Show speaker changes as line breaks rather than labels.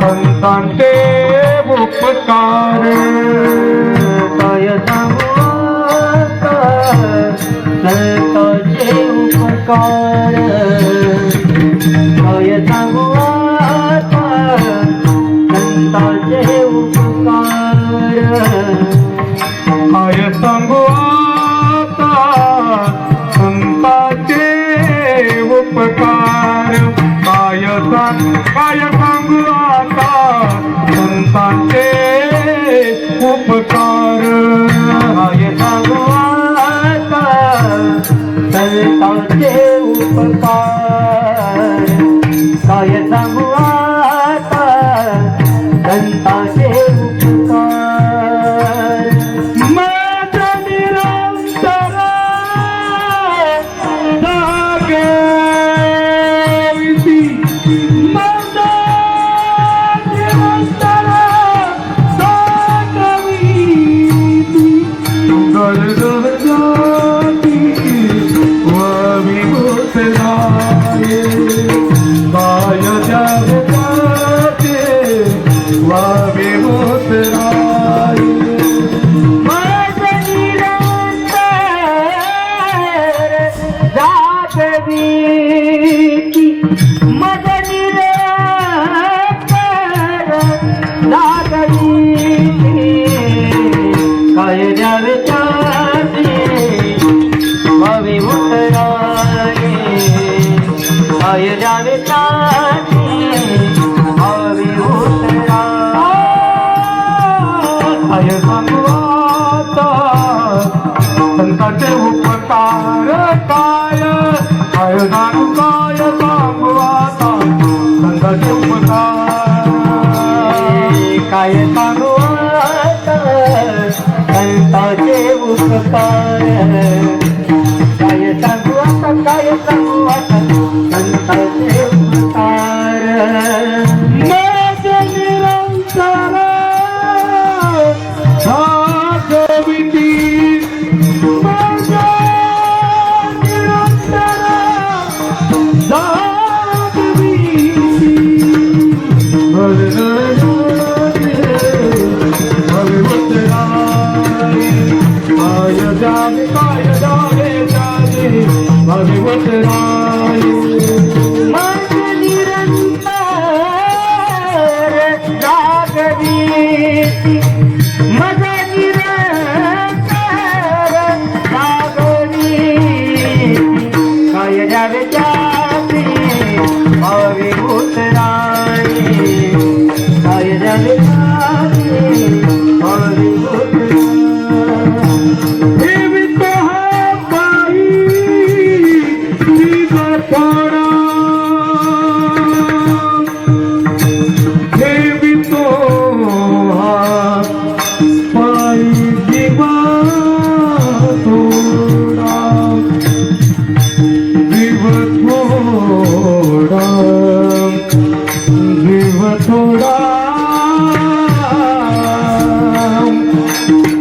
संतांचे उपकार.
काय सांगू उपकार. संतांचे उपकार.
हाय सांगू आता संतांचे उपकार. काय सांगू आता संतांचे उपकार.
माझा निरंतर काय
सांगू संताचे उपकार काय सांगू आता
काय सांगू आता?
Thank you.